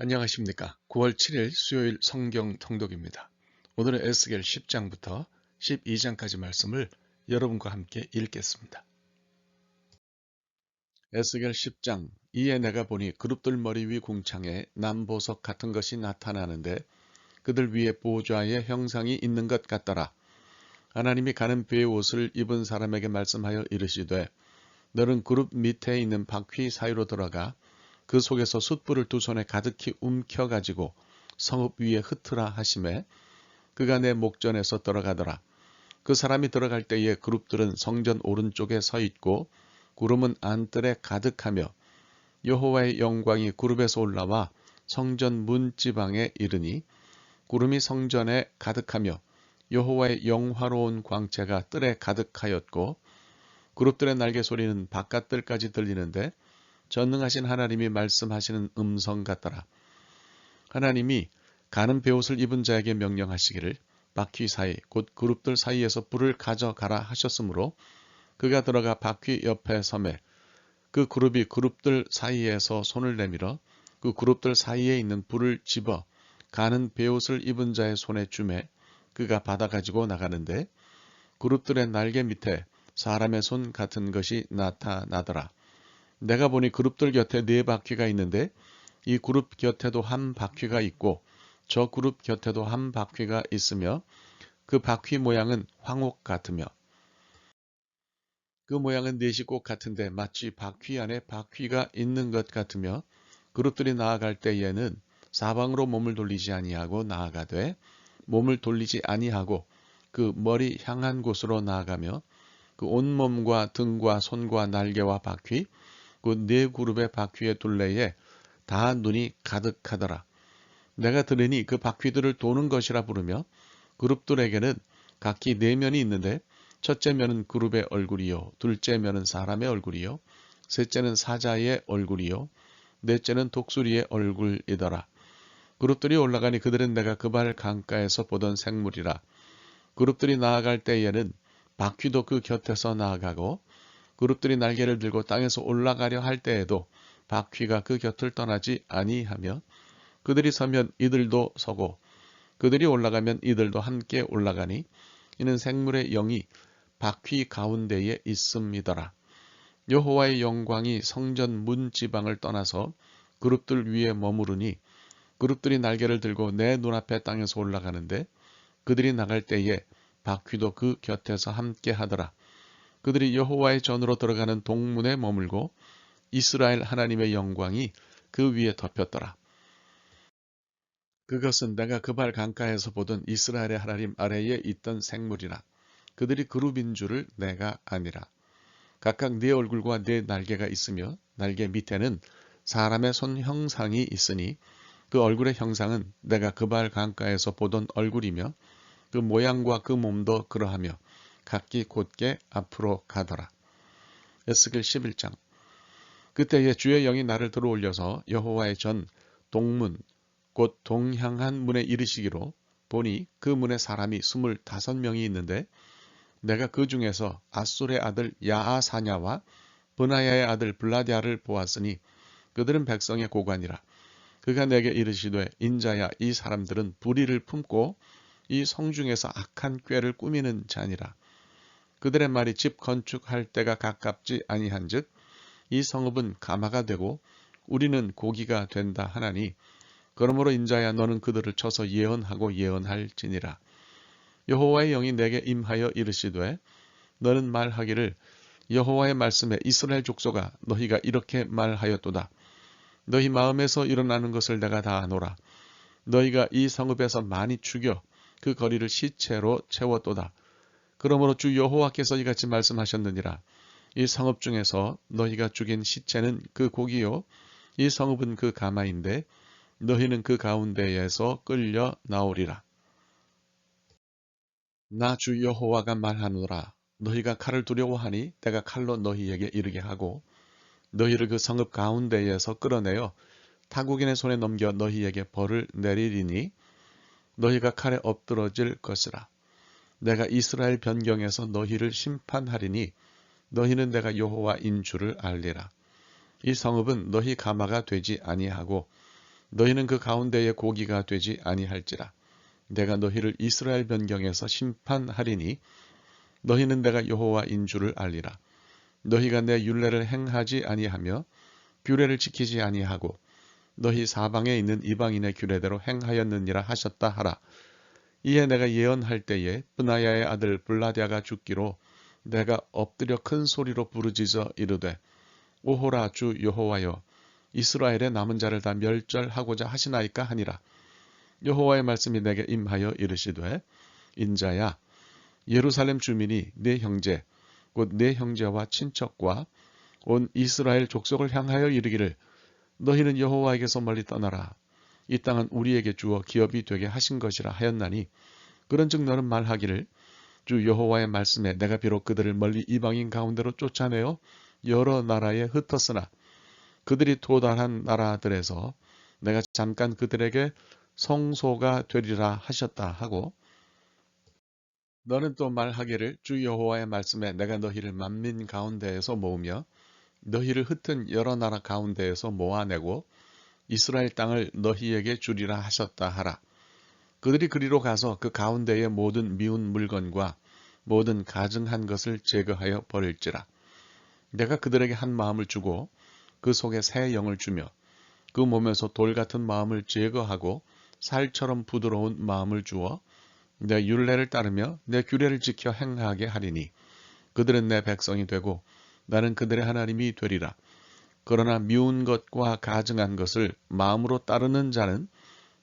안녕하십니까. 9월 7일 수요일 성경 통독입니다. 오늘은 에스겔 10장부터 12장까지 말씀을 여러분과 함께 읽겠습니다. 에스겔 10장 이에 내가 보니 그룹들 머리 위 궁창에 남보석 같은 것이 나타나는데 그들 위에 보좌의 형상이 있는 것 같더라. 하나님이 가는 배의 옷을 입은 사람에게 말씀하여 이르시되 너는 그룹 밑에 있는 바퀴 사이로 들어가 그 속에서 숯불을 두 손에 가득히 움켜가지고 성읍 위에 흩으라 하심에 그가 내 목전에서 들어가더라. 그 사람이 들어갈 때에 그룹들은 성전 오른쪽에 서 있고 구름은 안뜰에 가득하며 여호와의 영광이 그룹에서 올라와 성전 문지방에 이르니 구름이 성전에 가득하며 여호와의 영화로운 광채가 뜰에 가득하였고 그룹들의 날개 소리는 바깥뜰까지 들리는데 전능하신 하나님이 말씀하시는 음성 같더라. 하나님이 가는 베옷을 입은 자에게 명령하시기를 바퀴 사이 곧 그룹들 사이에서 불을 가져가라 하셨으므로 그가 들어가 바퀴 옆에 섬에 그 그룹이 그룹들 사이에서 손을 내밀어 그 그룹들 사이에 있는 불을 집어 가는 베옷을 입은 자의 손에 주매 그가 받아 가지고 나가는데 그룹들의 날개 밑에 사람의 손 같은 것이 나타나더라. 내가 보니 그룹들 곁에 네 바퀴가 있는데 이 그룹 곁에도 한 바퀴가 있고 저 그룹 곁에도 한 바퀴가 있으며 그 바퀴 모양은 황옥 같으며 그 모양은 꼭 같은데 마치 바퀴 안에 바퀴가 있는 것 같으며 그룹들이 나아갈 때에는 사방으로 몸을 돌리지 아니하고 나아가되 몸을 돌리지 아니하고 그 머리 향한 곳으로 나아가며 그 온몸과 등과 손과 날개와 바퀴 그 네 그룹의 바퀴의 둘레에 다 눈이 가득하더라. 내가 들으니 그 바퀴들을 도는 것이라 부르며 그룹들에게는 각기 네 면이 있는데 첫째 면은 그룹의 얼굴이요 둘째 면은 사람의 얼굴이요 셋째는 사자의 얼굴이요 넷째는 독수리의 얼굴이더라. 그룹들이 올라가니 그들은 내가 그발 강가에서 보던 생물이라. 그룹들이 나아갈 때에는 바퀴도 그 곁에서 나아가고 그룹들이 날개를 들고 땅에서 올라가려 할 때에도 바퀴가 그 곁을 떠나지 아니하며 그들이 서면 이들도 서고 그들이 올라가면 이들도 함께 올라가니 이는 생물의 영이 바퀴 가운데에 있음이더라. 여호와의 영광이 성전 문 지방을 떠나서 그룹들 위에 머무르니 그룹들이 날개를 들고 내 눈앞에 땅에서 올라가는데 그들이 나갈 때에 바퀴도 그 곁에서 함께 하더라. 그들이 여호와의 전으로 들어가는 동문에 머물고 이스라엘 하나님의 영광이 그 위에 덮였더라. 그것은 내가 그발 강가에서 보던 이스라엘의 하나님 아래에 있던 생물이라. 그들이 그룹인 줄을 내가 아니라. 각각 네 얼굴과 네 날개가 있으며 날개 밑에는 사람의 손 형상이 있으니 그 얼굴의 형상은 내가 그발 강가에서 보던 얼굴이며 그 모양과 그 몸도 그러하며 각기 곧게 앞으로 가더라. 에스겔 11장. 그때에 주의 영이 나를 들어올려서 여호와의 전 동문 곧 동향한 문에 이르시기로 보니 그 문에 사람이 스물다섯 명이 있는데 내가 그 중에서 아술의 아들 야아사냐와 브나야의 아들 블라디아를 보았으니 그들은 백성의 고관이라. 그가 내게 이르시되 인자야 이 사람들은 불의를 품고 이 성중에서 악한 꾀를 꾸미는 자니라 그들의 말이 집 건축할 때가 가깝지 아니한즉 이 성읍은 가마가 되고 우리는 고기가 된다 하나니 그러므로 인자야 너는 그들을 쳐서 예언하고 예언할지니라. 여호와의 영이 내게 임하여 이르시되 너는 말하기를 여호와의 말씀에 이스라엘 족속아 너희가 이렇게 말하였도다. 너희 마음에서 일어나는 것을 내가 다 아노라. 너희가 이 성읍에서 많이 죽여 그 거리를 시체로 채웠도다 그러므로 주 여호와께서 이같이 말씀하셨느니라. 이 성읍 중에서 너희가 죽인 시체는 그 고기요. 이 성읍은 그 가마인데 너희는 그 가운데에서 끌려 나오리라. 나 주 여호와가 말하노라. 너희가 칼을 두려워하니 내가 칼로 너희에게 이르게 하고 너희를 그 성읍 가운데에서 끌어내어 타국인의 손에 넘겨 너희에게 벌을 내리리니 너희가 칼에 엎드러질 것이라. 내가 이스라엘 변경에서 너희를 심판하리니 너희는 내가 여호와인 줄을 알리라. 이 성읍은 너희 가마가 되지 아니하고 너희는 그 가운데에 고기가 되지 아니할지라. 내가 너희를 이스라엘 변경에서 심판하리니 너희는 내가 여호와인 줄을 알리라. 너희가 내 율례를 행하지 아니하며 규례를 지키지 아니하고 너희 사방에 있는 이방인의 규례대로 행하였느니라 하셨다 하라 이에 내가 예언할 때에 브나야의 아들 블라디아가 죽기로 내가 엎드려 큰 소리로 부르짖어 이르되 오호라 주 여호와여 이스라엘의 남은 자를 다 멸절하고자 하시나이까 하니라. 여호와의 말씀이 내게 임하여 이르시되 인자야 예루살렘 주민이 내 형제 곧 내 형제와 친척과 온 이스라엘 족속을 향하여 이르기를 너희는 여호와에게서 멀리 떠나라 이 땅은 우리에게 주어 기업이 되게 하신 것이라 하였나니 그런즉 너는 말하기를 주 여호와의 말씀에 내가 비록 그들을 멀리 이방인 가운데로 쫓아내어 여러 나라에 흩었으나 그들이 도달한 나라들에서 내가 잠깐 그들에게 성소가 되리라 하셨다 하고 너는 또 말하기를 주 여호와의 말씀에 내가 너희를 만민 가운데에서 모으며 너희를 흩은 여러 나라 가운데에서 모아내고 이스라엘 땅을 너희에게 주리라 하셨다 하라. 그들이 그리로 가서 그 가운데의 모든 미운 물건과 모든 가증한 것을 제거하여 버릴지라. 내가 그들에게 한 마음을 주고 그 속에 새 영을 주며 그 몸에서 돌 같은 마음을 제거하고 살처럼 부드러운 마음을 주어 내 율례를 따르며 내 규례를 지켜 행하게 하리니 그들은 내 백성이 되고 나는 그들의 하나님이 되리라. 그러나 미운 것과 가증한 것을 마음으로 따르는 자는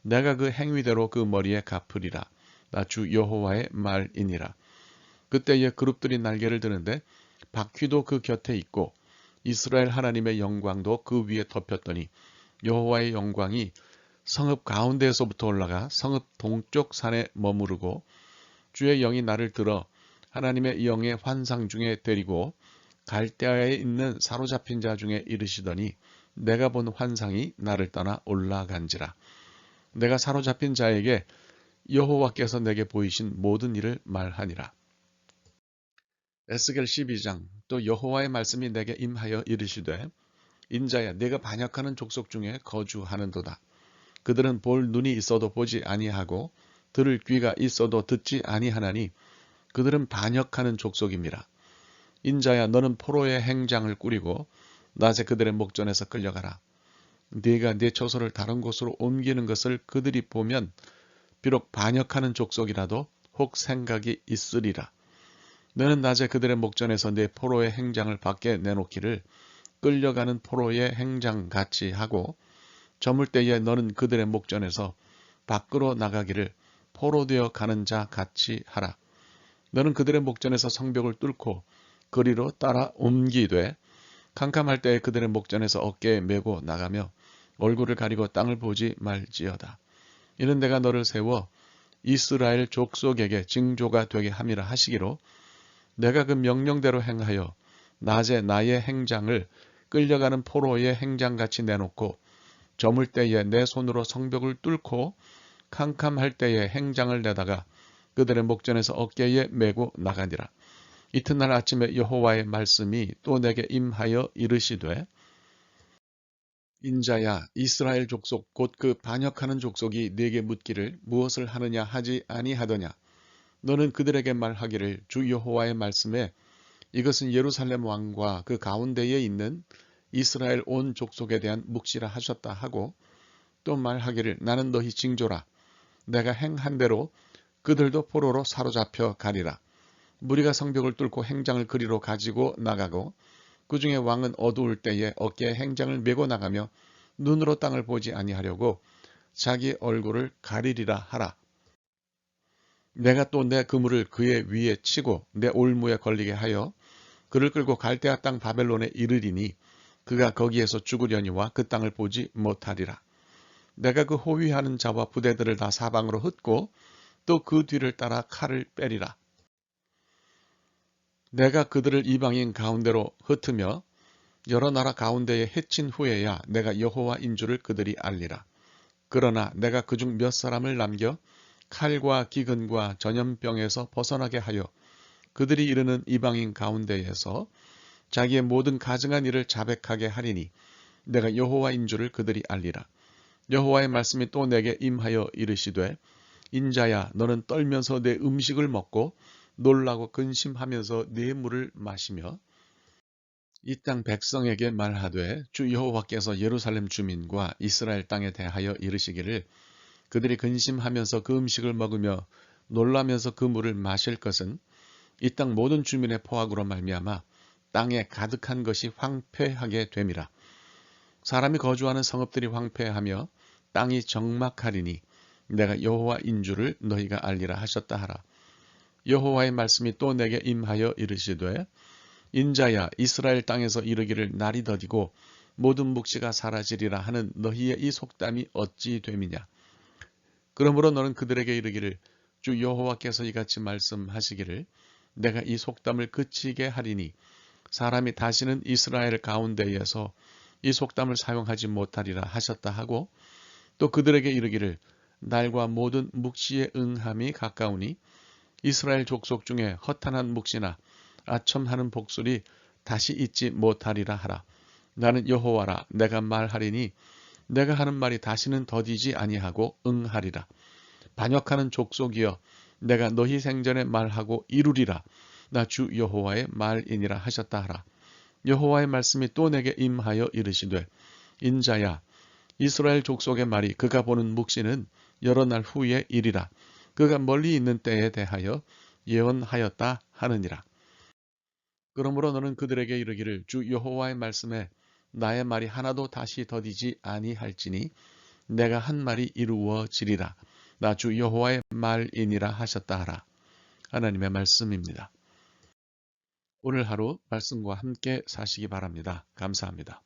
내가 그 행위대로 그 머리에 갚으리라. 나 주 여호와의 말이니라. 그때에 그룹들이 날개를 드는데 바퀴도 그 곁에 있고 이스라엘 하나님의 영광도 그 위에 덮였더니 여호와의 영광이 성읍 가운데에서부터 올라가 성읍 동쪽 산에 머무르고 주의 영이 나를 들어 하나님의 영의 환상 중에 데리고 갈대아에 있는 사로잡힌 자 중에 이르시더니 내가 본 환상이 나를 떠나 올라간지라. 내가 사로잡힌 자에게 여호와께서 내게 보이신 모든 일을 말하니라. 에스겔 12장 또 여호와의 말씀이 내게 임하여 이르시되 인자야 내가 반역하는 족속 중에 거주하는도다. 그들은 볼 눈이 있어도 보지 아니하고 들을 귀가 있어도 듣지 아니하나니 그들은 반역하는 족속입니다. 인자야 너는 포로의 행장을 꾸리고 낮에 그들의 목전에서 끌려가라. 네가 네 처소를 다른 곳으로 옮기는 것을 그들이 보면 비록 반역하는 족속이라도 혹 생각이 있으리라. 너는 낮에 그들의 목전에서 네 포로의 행장을 밖에 내놓기를 끌려가는 포로의 행장 같이 하고 저물 때에 너는 그들의 목전에서 밖으로 나가기를 포로되어 가는 자 같이 하라. 너는 그들의 목전에서 성벽을 뚫고 거리로 따라 옮기되 캄캄할 때에 그들의 목전에서 어깨에 메고 나가며 얼굴을 가리고 땅을 보지 말지어다. 이는 내가 너를 세워 이스라엘 족속에게 징조가 되게 함이라 하시기로 내가 그 명령대로 행하여 낮에 나의 행장을 끌려가는 포로의 행장같이 내놓고 저물 때에 내 손으로 성벽을 뚫고 캄캄할 때에 행장을 내다가 그들의 목전에서 어깨에 메고 나가니라. 이튿날 아침에 여호와의 말씀이 또 내게 임하여 이르시되 인자야 이스라엘 족속 곧 그 반역하는 족속이 네게 묻기를 무엇을 하느냐 하지 아니하더냐? 너는 그들에게 말하기를 주 여호와의 말씀에 이것은 예루살렘 왕과 그 가운데에 있는 이스라엘 온 족속에 대한 묵시라 하셨다 하고 또 말하기를 나는 너희 징조라. 내가 행한 대로 그들도 포로로 사로잡혀 가리라 무리가 성벽을 뚫고 행장을 그리로 가지고 나가고 그 중에 왕은 어두울 때에 어깨에 행장을 메고 나가며 눈으로 땅을 보지 아니하려고 자기 얼굴을 가리리라 하라. 내가 또 내 그물을 그의 위에 치고 내 올무에 걸리게 하여 그를 끌고 갈대아 땅 바벨론에 이르리니 그가 거기에서 죽으려니와 그 땅을 보지 못하리라. 내가 그 호위하는 자와 부대들을 다 사방으로 흩고 또 그 뒤를 따라 칼을 빼리라. 내가 그들을 이방인 가운데로 흩으며 여러 나라 가운데에 해친 후에야 내가 여호와인 줄을 그들이 알리라. 그러나 내가 그중 몇 사람을 남겨 칼과 기근과 전염병에서 벗어나게 하여 그들이 이르는 이방인 가운데에서 자기의 모든 가증한 일을 자백하게 하리니 내가 여호와인 줄을 그들이 알리라. 여호와의 말씀이 또 내게 임하여 이르시되 인자야 너는 떨면서 내 음식을 먹고 놀라고 근심하면서 내 물을 마시며 이 땅 백성에게 말하되 주 여호와께서 예루살렘 주민과 이스라엘 땅에 대하여 이르시기를 그들이 근심하면서 그 음식을 먹으며 놀라면서 그 물을 마실 것은 이 땅 모든 주민의 포악으로 말미암아 땅에 가득한 것이 황폐하게 됨이라. 사람이 거주하는 성읍들이 황폐하며 땅이 적막하리니 내가 여호와인 줄을 너희가 알리라 하셨다 하라. 여호와의 말씀이 또 내게 임하여 이르시되 인자야 이스라엘 땅에서 이르기를 날이 더디고 모든 묵시가 사라지리라 하는 너희의 이 속담이 어찌 됨이냐. 그러므로 너는 그들에게 이르기를 주 여호와께서 이같이 말씀하시기를 내가 이 속담을 그치게 하리니 사람이 다시는 이스라엘 가운데에서 이 속담을 사용하지 못하리라 하셨다 하고 또 그들에게 이르기를 날과 모든 묵시의 응함이 가까우니 이스라엘 족속 중에 허탄한 묵시나 아첨하는 복술이 다시 있지 못하리라 하라. 나는 여호와라 내가 말하리니 내가 하는 말이 다시는 더디지 아니하고 응하리라. 반역하는 족속이여 내가 너희 생전에 말하고 이루리라. 나 주 여호와의 말이니라 하셨다 하라. 여호와의 말씀이 또 내게 임하여 이르시되 인자야 이스라엘 족속의 말이 그가 보는 묵시는 여러 날 후에 일이라. 그가 멀리 있는 때에 대하여 예언하였다 하느니라. 그러므로 너는 그들에게 이르기를 주 여호와의 말씀에 나의 말이 하나도 다시 더디지 아니할지니 내가 한 말이 이루어지리라. 나 주 여호와의 말이니라 하셨다 하라. 하나님의 말씀입니다. 오늘 하루 말씀과 함께 사시기 바랍니다. 감사합니다.